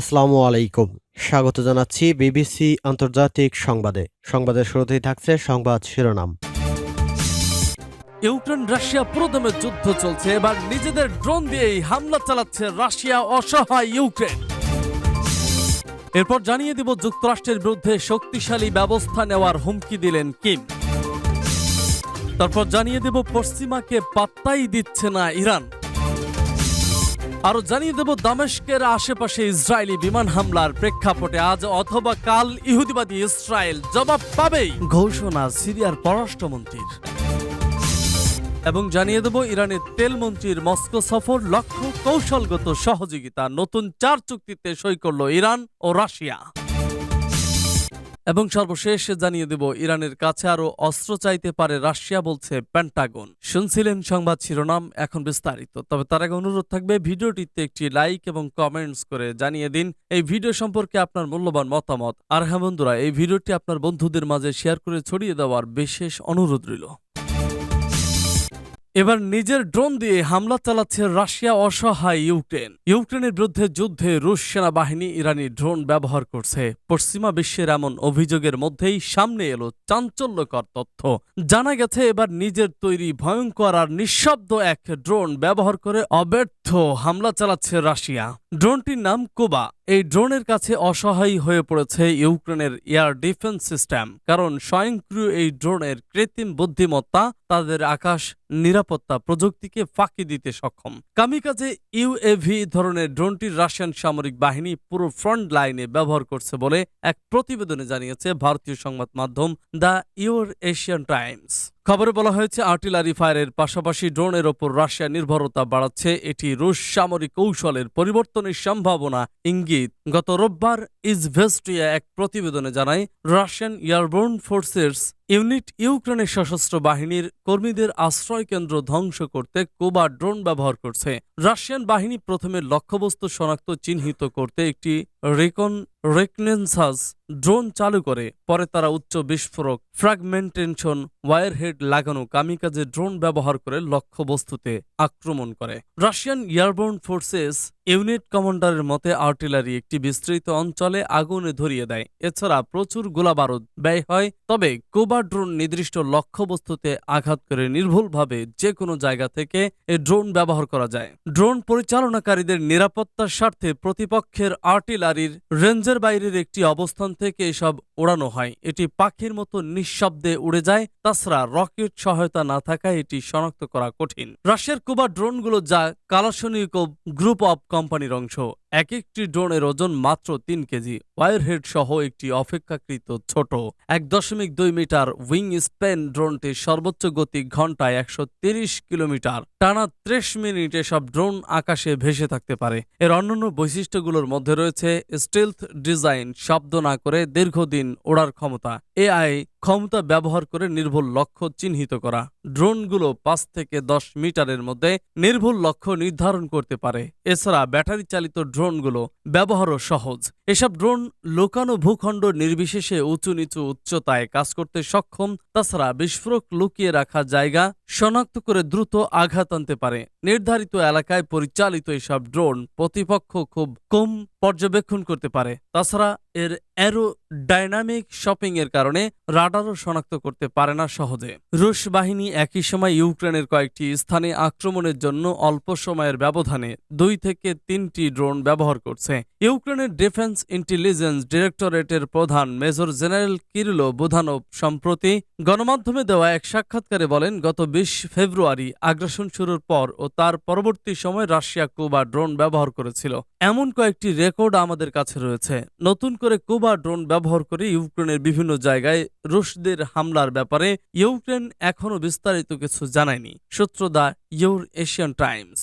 আসসালামু আলাইকুম। স্বাগত জানাচ্ছি বিবিসি আন্তর্জাতিক সংবাদে। সংবাদের শুরুতেই থাকছে সংবাদ শিরোনাম। ইউক্রেন রাশিয়া পুরোদমে যুদ্ধ চলছে, এবার নিজেদের ড্রোন দিয়েই হামলা চালাচ্ছে রাশিয়া অসহায় ইউক্রেন। এরপর জানিয়ে দিব যুক্তরাষ্ট্রের বিরুদ্ধে শক্তিশালী ব্যবস্থা নেওয়ার হুমকি দিলেন কিম। তারপর জানিয়ে দেব পশ্চিমাকে পাত্তাই দিচ্ছে না ইরান। আরও জানিয়ে দেব, দামেস্কের আশেপাশে ইসরায়েলি বিমান হামলার প্রেক্ষাপটে আজ অথবা কাল ইহুদিবাদী ইসরায়েল জবাব পাবেই, ঘোষণা সিরিয়ার পররাষ্ট্রমন্ত্রীর। এবং জানিয়ে দেব, ইরানের তেল মন্ত্রীর মস্কো সফর লক্ষ্য কৌশলগত সহযোগিতা, নতুন চার চুক্তিতে সই করল ইরান ও রাশিয়া। এবং সর্বশেষ জানিয়ে দেব, ইরানের কাছে আরও অস্ত্র চাইতে পারে রাশিয়া বলছে প্যান্টাগন শুনছিলেন সংবাদ শিরোনাম, এখন বিস্তারিত। তবে তার আগে অনুরোধ থাকবে, ভিডিওটিতে একটি লাইক এবং কমেন্টস করে জানিয়ে দিন। এই ভিডিও সম্পর্কে আপনার মূল্যবান মতামত। আর হ্যাঁ বন্ধুরা, এই ভিডিওটি আপনার বন্ধুদের মাঝে শেয়ার করে ছড়িয়ে দেওয়ার বিশেষ অনুরোধ রইল। এবার নিজের ড্রোন দিয়ে হামলা চালাচ্ছে রাশিয়া অসহায় ইউক্রেন। ইউক্রেনের বিরুদ্ধে যুদ্ধে রুশ সেনাবাহিনী ইরানি ড্রোন ব্যবহার করছে। পশ্চিমা বিশ্বের এমন অভিযোগের মধ্যেই সামনে এলো চাঞ্চল্যকর তথ্য। জানা গেছে, এবার নিজের তৈরি ভয়ঙ্কর আর নিঃশব্দ এক ড্রোন ব্যবহার করে অব্যর্থ হামলা চালাচ্ছে রাশিয়া। ড্রোনটির নাম কোবা। এই ড্রোনের কাছে অসহায় হয়ে পড়েছে ইউক্রেনের এয়ার ডিফেন্স সিস্টেম, কারণ স্বয়ংক্রিয় এই ড্রোনের কৃত্রিম বুদ্ধিমত্তা তাদের আকাশ নিরাপত্তা প্রযুক্তিকে ফাঁকি দিতে সক্ষম। কামিকাজে ইউএভি ধরনের ড্রোনটির রাশিয়ান সামরিক বাহিনী পুরো ফ্রন্ট লাইনে ব্যবহার করছে বলে এক প্রতিবেদনে জানিয়েছে ভারতীয় সংবাদ মাধ্যম দ্য ইউর এশিয়ান টাইমস। খবরে বলা হয়েছে, আর্টিলারি ফায়ারের পাশাপাশি ড্রোনের ওপর রাশিয়া নির্ভরতা বাড়াচ্ছে। এটি রুশ সামরিক কৌশলের পরিবর্তনের সম্ভাবনা ইঙ্গিত। গত রোববার ইজভেস্টিয়া এক প্রতিবেদনে জানায়, রাশিয়ান এয়ারবোর্ন ফোর্সেস ইউনিট ইউক্রেনের সশস্ত্র বাহিনীর কর্মীদের আশ্রয় কেন্দ্র ধ্বংস করতে কোবা ড্রোন ব্যবহার করছে। রাশিয়ান বাহিনী প্রথমে লক্ষ্যবস্তু শনাক্ত চিহ্নিত করতে একটি রেকন রেকনেন্সাস ড্রোন চালু করে, পরে তারা উচ্চ বিস্ফোরক, ফ্র্যাগমেন্টেশন, ওয়ারহেড লাগানো কামিকাজে ড্রোন ব্যবহার করে লক্ষ্যবস্তুতে আক্রমণ করে। রাশিয়ান এয়ারবোর্ন ফোর্সেস ইউনিট কমান্ডারের মতে আর্টিলারি একটি বিস্তৃত অঞ্চলে আগুনে ধরিয়ে দেয়। এছাড়া প্রচুর গোলাবারুদ ব্যয় হয়, তবে কোবা ড্রোন নির্দিষ্ট লক্ষ্যবস্তুতে আঘাত করে নির্ভুলভাবে যে কোনো জায়গা থেকে এ ড্রোন ব্যবহার করা যায়। ড্রোন পরিচালনাকারীদের নিরাপত্তার স্বার্থে প্রতিপক্ষের আর্টিলারির রেঞ্জের বাইরের একটি অবস্থান থেকে এসব ওড়ানো হয়। এটি পাখির মতো নিঃশব্দে উড়ে যায়। তাছাড়া রকেট সহায়তা না থাকায় এটি শনাক্ত করা কঠিন। রাশিয়ার কুবা ড্রোনগুলো যা কালাসনিক গ্রুপ অব কোম্পানির অংশ। এক একটি ড্রোনের ওজন মাত্র তিন কেজি। ওয়ারহেড সহ একটি অপেক্ষাকৃত ছোট। এক দশমিক দুই মিটার উইং স্পেন ড্রোনটির সর্বোচ্চ গতি ঘন্টায় একশো তিরিশ কিলোমিটার। টানা ত্রিশ মিনিট এসব ড্রোন আকাশে ভেসে থাকতে পারে। এর অন্যান্য বৈশিষ্ট্যগুলোর মধ্যে রয়েছে স্টিলথ ডিজাইন শব্দ না করে দীর্ঘদিন ওড়ার ক্ষমতা। এআই ক্ষমতা ব্যবহার করে নির্ভুল লক্ষ্য চিহ্নিত করা। ড্রোনগুলো পাঁচ থেকে দশ মিটারের মধ্যে নির্ভুল লক্ষ্য নির্ধারণ করতে পারে। এছাড়া ব্যাটারি চালিত ড্রোনগুলো ব্যবহারও সহজ। এসব ড্রোন লোকানো ভূখণ্ড নির্বিশেষে উঁচু নিচু উচ্চতায় কাজ করতে সক্ষম, তাছাড়া বিস্ফোরক লুকিয়ে রাখা জায়গা শনাক্ত করে দ্রুত আঘাত আনতে পারে। নির্ধারিত এলাকায় পরিচালিত এসব ড্রোন প্রতিপক্ষ খুব কম পর্যবেক্ষণ করতে পারে। তাছাড়া এর অ্যারো ডাইনামিক শপিং এর কারণে রাডারও শনাক্ত করতে পারে না সহজে। রুশ বাহিনী একই সময় ইউক্রেনের কয়েকটি স্থানে আক্রমণের জন্য অল্প সময়ের ব্যবধানে দুই থেকে তিনটি ড্রোন ব্যবহার করছে। ইউক্রেনের ডিফেন্স ইন্টেলিজেন্স ডিরেক্টরেটের প্রধান মেজর জেনারেল কিরিলো বুধানভ সম্প্রতি গণমাধ্যমে দেওয়া এক সাক্ষাৎকারে বলেন, গত বিশ ফেব্রুয়ারি আগ্রাসন শুরুর পর ও তার পরবর্তী সময় রাশিয়া কুবা ড্রোন ব্যবহার করেছিল। এমন কয়েকটি রেকর্ড আমাদের কাছে রয়েছে। নতুন করে কুবা ড্রোন ব্যবহার করে ইউক্রেনের বিভিন্ন জায়গায় রুশদের হামলার ব্যাপারে ইউক্রেন এখনও বিস্তারিত কিছু জানায়নি। সূত্র দা ইউর এশিয়ান টাইমস।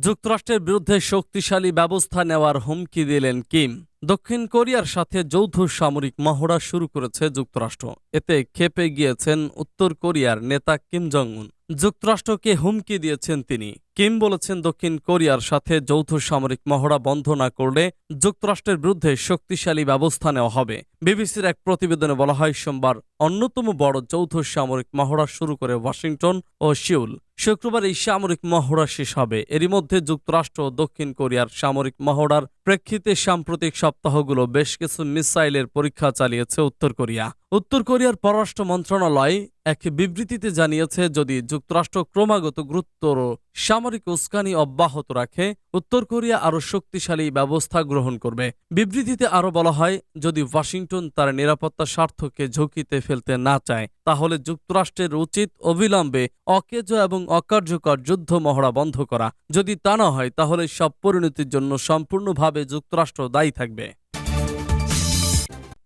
যুক্তরাষ্ট্রের বিরুদ্ধে শক্তিশালী ব্যবস্থা নেওয়ার হুমকি দিলেন কিম। দক্ষিণ কোরিয়ার সাথে যৌথ সামরিক মহড়া শুরু করেছে যুক্তরাষ্ট্র। এতে খেপে গিয়েছেন উত্তর কোরিয়ার নেতা কিম জং উন যুক্তরাষ্ট্রকে হুমকি দিয়েছেন তিনি। কিম বলেছেন দক্ষিণ কোরিয়ার সাথে যৌথ সামরিক মহড়া বন্ধ না করলে যুক্তরাষ্ট্রের বিরুদ্ধে শক্তিশালী ব্যবস্থা নেওয়া হবে। বিবিসির এক প্রতিবেদনে বলা হয়, সোমবার অন্যতম বড় যৌথ সামরিক মহড়া শুরু করে ওয়াশিংটন ও সিউল। শুক্রবার এই সামরিক মহড়া শেষ হবে। এরই মধ্যে যুক্তরাষ্ট্র ও দক্ষিণ কোরিয়ার সামরিক মহড়ার প্রেক্ষিতে সাম্প্রতিক সপ্তাহগুলো বেশ কিছু মিসাইলের পরীক্ষা চালিয়েছে উত্তর কোরিয়া। উত্তর কোরিয়ার পররাষ্ট্র মন্ত্রণালয় এক বিবৃতিতে জানিয়েছে, যদি যুক্তরাষ্ট্র ক্রমাগত গুরুত্বর সামরিক উস্কানি অব্যাহত রাখে, উত্তর কোরিয়া আরও শক্তিশালী ব্যবস্থা গ্রহণ করবে। বিবৃতিতে আরও বলা হয়, যদি ওয়াশিংটন তার নিরাপত্তা স্বার্থকে ঝুঁকিতে ফেলতে না চায়, তাহলে যুক্তরাষ্ট্রের উচিত অবিলম্বে অকেজ এবং অকার্যকর যুদ্ধ মহড়া বন্ধ করা। যদি তা না হয়, তাহলে সব পরিণতির জন্য সম্পূর্ণভাবে যুক্তরাষ্ট্র দায়ী থাকবে।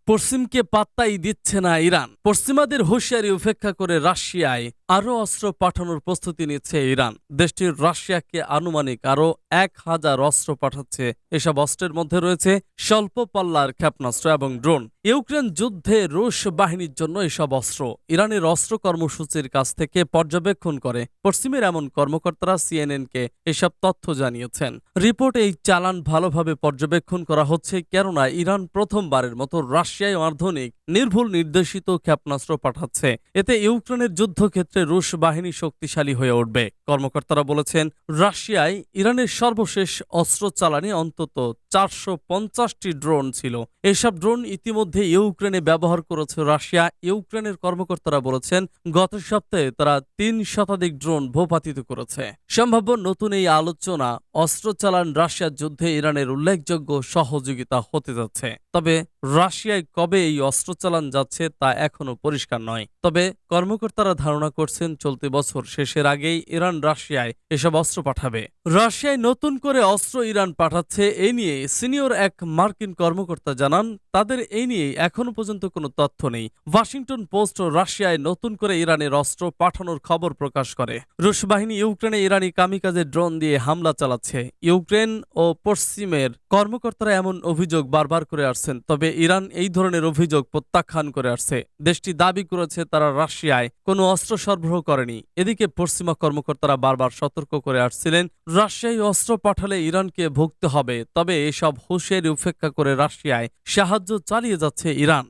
পশ্চিমকে পাত্তাই দিচ্ছে না ইরান। পশ্চিমাদের হুঁশিয়ারি উপেক্ষা করে রাশিয়ায় আরও অস্ত্র পাঠানোর প্রস্তুতি নিচ্ছে ইরান। দেশটির রাশিয়াকে আনুমানিক আরও এক হাজার অস্ত্র পাঠাচ্ছে। এসব অস্ত্রের মধ্যে রয়েছে স্বল্প পাল্লার ক্ষেপণাস্ত্র এবং ড্রোন। ইউক্রেন যুদ্ধে রুশ বাহিনীর জন্য এসব অস্ত্র। ইরানের অস্ত্র কর্মসূচির কাছ থেকে পর্যবেক্ষণ করে। পশ্চিমের এমন কর্মকর্তারা সিএনএনকে এসব তথ্য জানিয়েছেন। রিপোর্ট এই চালান ভালোভাবে পর্যবেক্ষণ করা হচ্ছে কেননা ইরান প্রথমবারের মতো রাশিয়ায় আধুনিক নির্ভুল নির্দেশিত ক্ষেপণাস্ত্র পাঠাচ্ছে। এতে ইউক্রেনের যুদ্ধক্ষেত্রে রুশ বাহিনী শক্তিশালী হয়ে উঠবে। কর্মকর্তারা বলেছেন, রাশিয়ায় ইরানের সর্বশেষ অস্ত্র চালানে অন্তত চারশো পঞ্চাশটি ড্রোন ছিল। এসব ড্রোন ইতিমধ্যে ইউক্রেনে ব্যবহার করেছে রাশিয়া। ইউক্রেনের কর্মকর্তারা বলেছেন, গত সপ্তাহে তারা তিন শতাধিক ড্রোন ভূপাতিত করেছে। সম্ভাব্য নতুন এই আলোচনা অস্ত্র চালান রাশিয়ার যুদ্ধে ইরানের উল্লেখযোগ্য সহযোগিতা হতে যাচ্ছে। তবে রাশিয়ায় কবে এই অস্ত্র চালান যাচ্ছে তা এখনও পরিষ্কার নয়। তবে কর্মকর্তারা ধারণা করছেন চলতি বছর শেষের আগেই ইরান রাশিয়ায় এসব অস্ত্র পাঠাবে। রাশিয়ায় নতুন করে অস্ত্র ইরান পাঠাচ্ছে এ নিয়ে সিনিয়র এক মার্কিন কর্মকর্তা জানান, তাদের এই নিয়ে এখনও পর্যন্ত কোনো তথ্য নেই। ওয়াশিংটন পোস্ট রাশিয়ায় নতুন করে ইরানের অস্ত্র পাঠানোর খবর প্রকাশ করে। রুশ বাহিনী ইউক্রেনে ইরানি কামিকাজে ড্রোন দিয়ে হামলা চালাচ্ছে। ইউক্রেন ও পশ্চিমের কর্মকর্তারা এমন অভিযোগ বারবার করে আসছেন তবে ইরান এই ধরনের অভিযোগ প্রত্যাখ্যান করে আসছে। দেশটি দাবি করেছে তারা রাশিয়ায় কোনো অস্ত্র সরবরাহ করেনি। এদিকে পশ্চিমা কর্মকর্তারা বারবার সতর্ক করে আসছিলেন, রাশিয়ায় অস্ত্র পাঠালে ইরানকে ভুগতে হবে, তবে এসব হুঁশিয়ারি উপেক্ষা করে রাশিয়ায় সাহায্য চালিয়ে যাচ্ছে ইরান।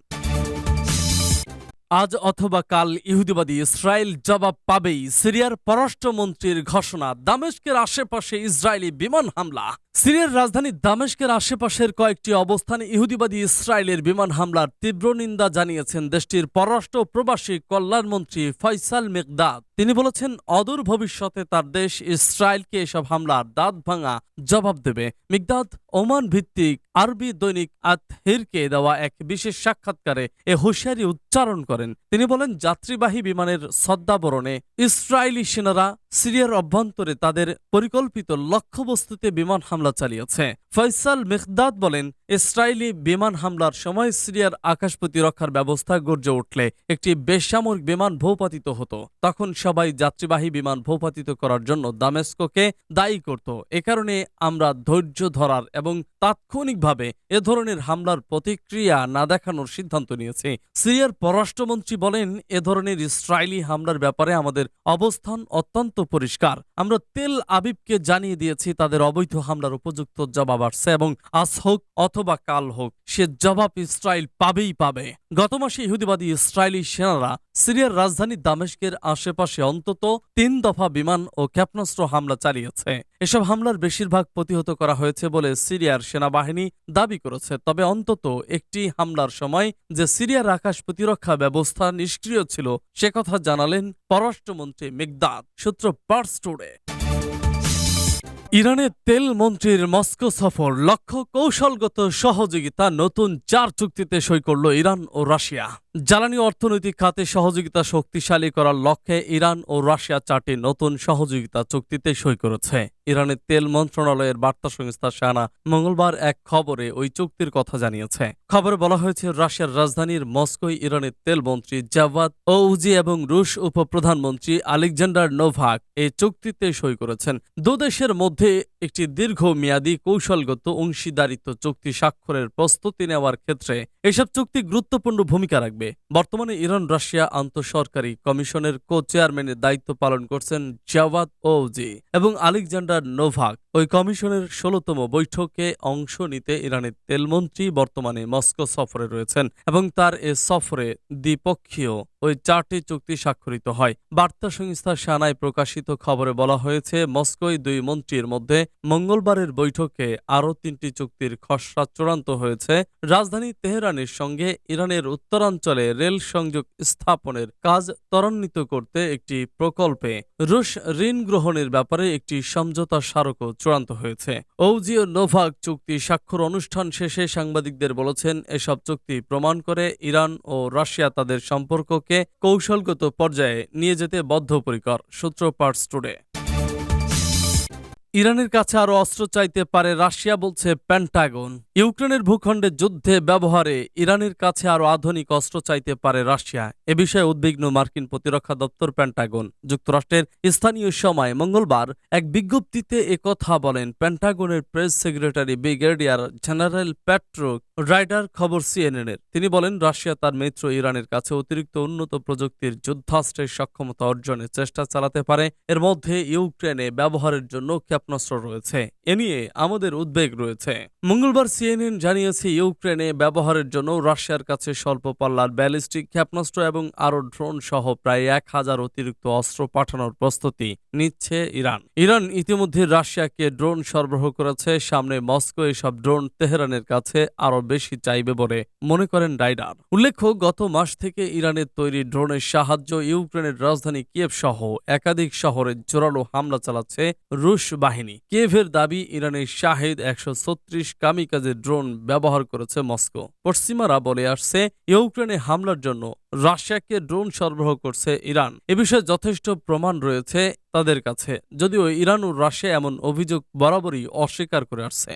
আজ অথবা কাল ইহুদিবাদী ইসরায়েল জবাব পাবেই সিরিয়ার পররাষ্ট্রমন্ত্রীর ঘোষণা, দামেস্কের আশেপাশে ইসরায়েলি বিমান হামলা। সিরিয়ার রাজধানী দামেস্কের আশেপাশের কয়েকটি অবস্থানে ইহুদিবাদী ইসরায়েলের বিমান হামলার তীব্র নিন্দা জানিয়েছেন দেশটির পররাষ্ট্র প্রবাসী কল্যাণমন্ত্রী ফয়সাল মেকদাদ। তিনি বলেছেন, অদূর ভবিষ্যতে তার দেশ ইসরায়েলকে এসব হামলার দাঁত ভাঙা জবাব দেবে। মিগদাদ ওমান ভিত্তিক আরবি দৈনিক আতহিরকে দেওয়া এক বিশেষ সাক্ষাৎকারে এ হুঁশিয়ারি উচ্চারণ করেন। তিনি বলেন, যাত্রীবাহী বিমানের সদ্দাবরণে ইসরায়েলি সেনারা সিরিয়ার অভ্যন্তরে তাদের পরিকল্পিত লক্ষ্যবস্তুতে বিমান হামলা চালিয়েছে। ফয়সাল মেখদাদ বলেন, ইসরায়েলি বিমান হামলার সময় সিরিয়ার আকাশ প্রতিরক্ষার ব্যবস্থা গর্জে উঠলে একটি বেসামরিক বিমান ভূপাতিত হতো। তখন সবাই যাত্রীবাহী বিমান ভূপাতিত করার জন্য দামেস্কোকে দায়ী করত। এ কারণে আমরা ধৈর্য ধরার এবং তাৎক্ষণিকভাবে এ ধরনের হামলার প্রতিক্রিয়া না দেখানোর সিদ্ধান্ত নিয়েছে। সিরিয়ার পররাষ্ট্রমন্ত্রী বলেন, এ ধরনের ইসরায়েলি হামলার ব্যাপারে আমাদের অবস্থান অত্যন্ত পরিষ্কার। আমরা তেল আবিবকে জানিয়ে দিয়েছি, তাদের অবৈধ হামলার উপযুক্ত জবাব আসছে এবং আজ হোক অথবা কাল হোক, সে জবাব ইসরায়েল পাবেই পাবে। গত মাসে ইহুদিবাদী ইসরায়েলি সেনারা সিরিয়ার রাজধানী দামেস্কের আশেপাশে অন্তত তিন দফা বিমান ও ক্ষেপণাস্ত্র হামলা চালিয়েছে। এসব হামলার বেশিরভাগ প্রতিহত করা হয়েছে বলে সিরিয়ার সেনাবাহিনী দাবি করেছে। তবে অন্তত একটি হামলার সময় যে সিরিয়ার আকাশ প্রতিরক্ষা ব্যবস্থা নিষ্ক্রিয় ছিল, সে কথা জানালেন পররাষ্ট্রমন্ত্রী মেঘদাদ। সূত্র পার্স টুডে। ইরানের তেল মন্ত্রীর মস্কো সফর লক্ষ্য কৌশলগত সহযোগিতা নতুন চার চুক্তিতে সই করল ইরান ও রাশিয়া। জ্বালানি অর্থনৈতিক খাতে সহযোগিতা শক্তিশালী করার লক্ষ্যে ইরান ও রাশিয়া চারটি নতুন সহযোগিতা চুক্তিতে সই করেছে। ইরানের তেল মন্ত্রণালয়ের বার্তা সংস্থা সানা মঙ্গলবার এক খবরে ওই চুক্তির কথা জানিয়েছে। খবরে বলা হয়েছে, রাশিয়ার রাজধানীর মস্কোয় ইরানের তেল মন্ত্রী জাভাদ ওউজি এবং রুশ উপপ্রধানমন্ত্রী আলেকজান্ডার নোভাক এই চুক্তিতে সই করেছেন। দুদেশের মধ্যে একটি দীর্ঘমেয়াদী কৌশলগত অংশীদারিত্ব চুক্তি স্বাক্ষরের প্রস্তুতি নেওয়ার ক্ষেত্রে এসব চুক্তি গুরুত্বপূর্ণ ভূমিকা রাখবে। বর্তমানে ইরান, রাশিয়া আন্তঃসরকারি কমিশনের কো চেয়ারম্যানের দায়িত্ব পালন করছেন জাওয়াদ ওজি এবং আলেকজান্ডার নোভাক। ওই কমিশনের ষোলতম বৈঠকে অংশ নিতে ইরানের তেলমন্ত্রী বর্তমানে মস্কো সফরে রয়েছেন এবং তার এ সফরে দ্বিপক্ষীয় ওই চারটি চুক্তি স্বাক্ষরিত হয়। বার্তা সংস্থা সানায় প্রকাশিত খবরে বলা হয়েছে, মস্কোয় দুই মন্ত্রীর মধ্যে মঙ্গলবারের বৈঠকে আরও তিনটি চুক্তির খসড়া চূড়ান্ত হয়েছে। রাজধানী তেহরানের সঙ্গে ইরানের উত্তরাঞ্চলে রেল সংযোগ স্থাপনের কাজ ত্বরান্বিত করতে একটি প্রকল্পে রুশ ঋণ গ্রহণের ব্যাপারে একটি সমঝোতা স্মারকও চূড়ান্ত হয়েছে। ঔজিও নোভাক চুক্তি স্বাক্ষর অনুষ্ঠান শেষে সাংবাদিকদের বলেছেন, এসব চুক্তি প্রমাণ করে ইরান ও রাশিয়া তাদের সম্পর্ককে কৌশলগত পর্যায়ে নিয়ে যেতে বদ্ধপরিকর, সূত্র পার্টস টুডে। ইরানের কাছে আরও অস্ত্র চাইতে পারে রাশিয়া বলছে প্যান্টাগন। ইউক্রেনের ভূখণ্ডে যুদ্ধে ব্যবহারে ইরানের কাছে আরও আধুনিক অস্ত্র চাইতে পারে রাশিয়া। এ বিষয়ে উদ্বিগ্ন মার্কিন প্রতিরক্ষা দপ্তর প্যান্টাগন। যুক্তরাষ্ট্রের স্থানীয় সময় মঙ্গলবার এক বিজ্ঞপ্তিতে কথা বলেন। প্যান্টাগনের press secretary brigadier general Pat Ryder খবর সিএনএনের। তিনি বলেন, রাশিয়া তার মিত্র ইরানের কাছে অতিরিক্ত উন্নত প্রযুক্তির যুদ্ধাস্ত্রের সক্ষমতা অর্জনের চেষ্টা চালাতে পারে। এর মধ্যে ইউক্রেনে ব্যবহারের জন্য ক্ষেপণাস্ত্র রয়েছে। এ নিয়ে আমাদের উদ্বেগ রয়েছে। মঙ্গলবার সিএনএন জানিয়েছে, ইউক্রেনে ব্যবহারের জন্য রাশিয়ার কাছে স্বল্প পাল্লার ব্যালিস্টিক ক্ষেপণাস্ত্র এবং আরও ড্রোন সহ প্রায় এক হাজার অতিরিক্ত অস্ত্র পাঠানোর প্রস্তুতি নিচ্ছে ইরান। ইরান ইতিমধ্যে রাশিয়াকে ড্রোন সরবরাহ করেছে। সামনে মস্কো এসব ড্রোন তেহরানের কাছে আরও বেশি চাইবে বলে মনে করেন রাইডার। উল্লেখ্য, গত মাস থেকে ইরানের তৈরি ড্রোনের সাহায্য ইউক্রেনের রাজধানী কিয়েভ সহ একাধিক শহরে জোরালো হামলা চালাচ্ছে রুশ বাহিনী। কিয়েভের দাবি, ইরানের শাহেদ একশো ছত্রিশ কামিকাজের ড্রোন ব্যবহার করেছে মস্কো। পশ্চিমারা বলে আসছে, ইউক্রেনে হামলার জন্য রাশিয়াকে ড্রোন সরবরাহ করছে ইরান। এ বিষয়ে যথেষ্ট প্রমাণ রয়েছে তাদের কাছে, যদিও ইরান ও রাশিয়া এমন অভিযোগ বরাবরই অস্বীকার করে আসছে।